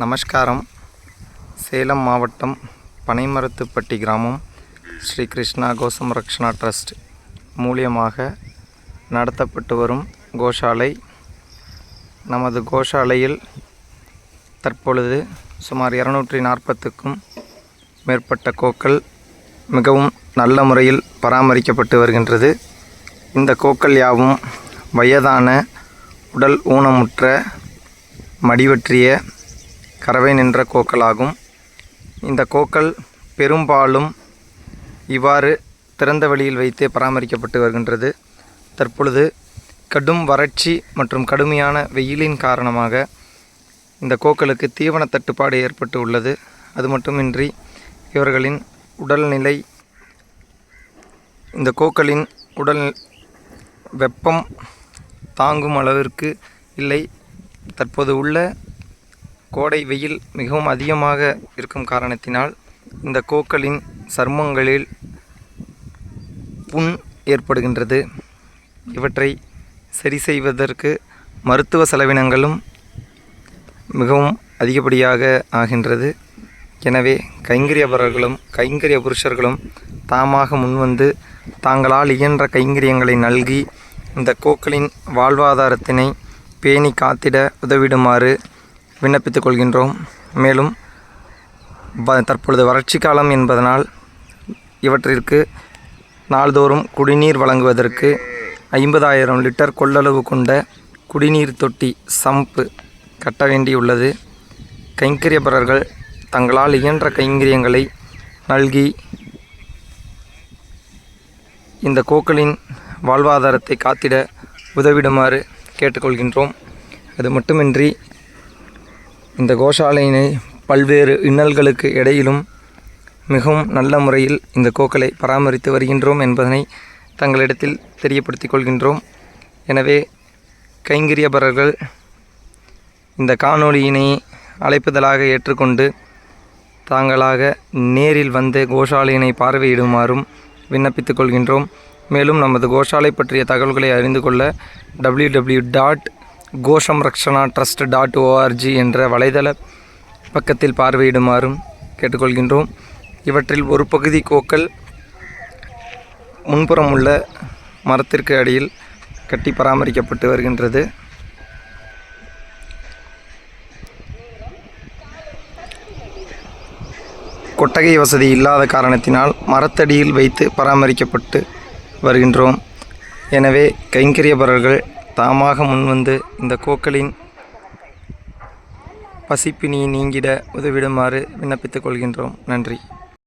நமஸ்காரம். சேலம் மாவட்டம் பனைமரத்துப்பட்டி கிராமம் ஸ்ரீ கிருஷ்ணா கோசம் ரக்ஷனா ட்ரஸ்ட் மூலியமாக நடத்தப்பட்டு வரும் கோஷாலை. நமது கோஷாலையில் தற்பொழுது சுமார் இரநூற்றி நாற்பத்துக்கும் மேற்பட்ட கோக்கள் மிகவும் நல்ல முறையில் பராமரிக்கப்பட்டு வருகின்றது. இந்த கோக்கள் யாவும் வயதான உடல் ஊனமுற்ற மடிவற்றிய கறவை நின்ற கோக்களாகும். இந்த கோக்கள் பெரும்பாலும் இவ்வாறு திறந்த வெளியில் வைத்தே பராமரிக்கப்பட்டு வருகின்றது. தற்பொழுது கடும் வறட்சி மற்றும் கடுமையான வெயிலின் காரணமாக இந்த கோக்களுக்கு தீவன தட்டுப்பாடு ஏற்பட்டு உள்ளது. அது மட்டுமின்றி இவர்களின் உடல்நிலை இந்த கோக்களின் உடல் வெப்பம் தாங்கும் அளவிற்கு இல்லை. தற்போது உள்ள கோடை வெயில் மிகவும் அதிகமாக இருக்கும் காரணத்தினால் இந்த கோக்களின் சர்மங்களில் புண் ஏற்படுகின்றது. இவற்றை சரி செய்வதற்கு மருத்துவ செலவினங்களும் மிகவும் அதிகப்படியாக ஆகின்றது. எனவே கைங்கரியபரர்களும் கைங்கரிய புருஷர்களும் தாமாக முன்வந்து தாங்களால் இயன்ற கைங்கரியங்களை நல்கி இந்த கோக்களின் வாழ்வாதாரத்தினை பேணி காத்திட உதவிடுமாறு விண்ணப்பித்துக் கொள்கின்றோம். மேலும் தற்பொழுது வறட்சி காலம் என்பதனால் இவற்றிற்கு நாள்தோறும் குடிநீர் வழங்குவதற்கு ஐம்பதாயிரம் லிட்டர் கொள்ளளவு கொண்ட குடிநீர் தொட்டி சம்பு கட்ட வேண்டியுள்ளது. கைங்கரியபரர்கள் தங்களால் இயன்ற கைங்கரியங்களை நல்கி இந்த கோக்களின் வாழ்வாதாரத்தை காத்திட உதவிடுமாறு கேட்டுக்கொள்கின்றோம். அது மட்டுமின்றி இந்த கோஷாலையினை பல்வேறு இன்னல்களுக்கு இடையிலும் மிகவும் நல்ல முறையில் இந்த கோக்களை பராமரித்து வருகின்றோம் என்பதனை தங்களிடத்தில் தெரியப்படுத்திக் கொள்கின்றோம். எனவே கைங்கரியபரர்கள் இந்த காணொளியினை அழைப்புதலாக ஏற்றுக்கொண்டு தாங்களாக நேரில் வந்து கோஷாலையினை பார்வையிடுமாறும் விண்ணப்பித்துக் கொள்கின்றோம். மேலும் நமது கோஷாலை பற்றிய தகவல்களை அறிந்து கொள்ள டபிள்யூ டபிள்யூ டாட் கோஷம் ரக்ஷனா ட்ரஸ்ட் டாட் ஓஆர்ஜி என்ற வலைதள பக்கத்தில் பார்வையிடுமாறும் கேட்டுக்கொள்கின்றோம். இவற்றில் ஒரு பகுதி கோக்கள் முன்புறம் உள்ள மரத்திற்கு அடியில் கட்டி பராமரிக்கப்பட்டு வருகின்றது. கொட்டகை வசதி இல்லாத காரணத்தினால் மரத்தடியில் வைத்து பராமரிக்கப்பட்டு வருகின்றோம். எனவே கைங்கரியபரர்கள் தாமாக முன்வந்து இந்த கோக்களின் பசிப்பினி நீங்கிட உதவிடுமாறு விண்ணப்பித்துக் கொள்கின்றோம். நன்றி.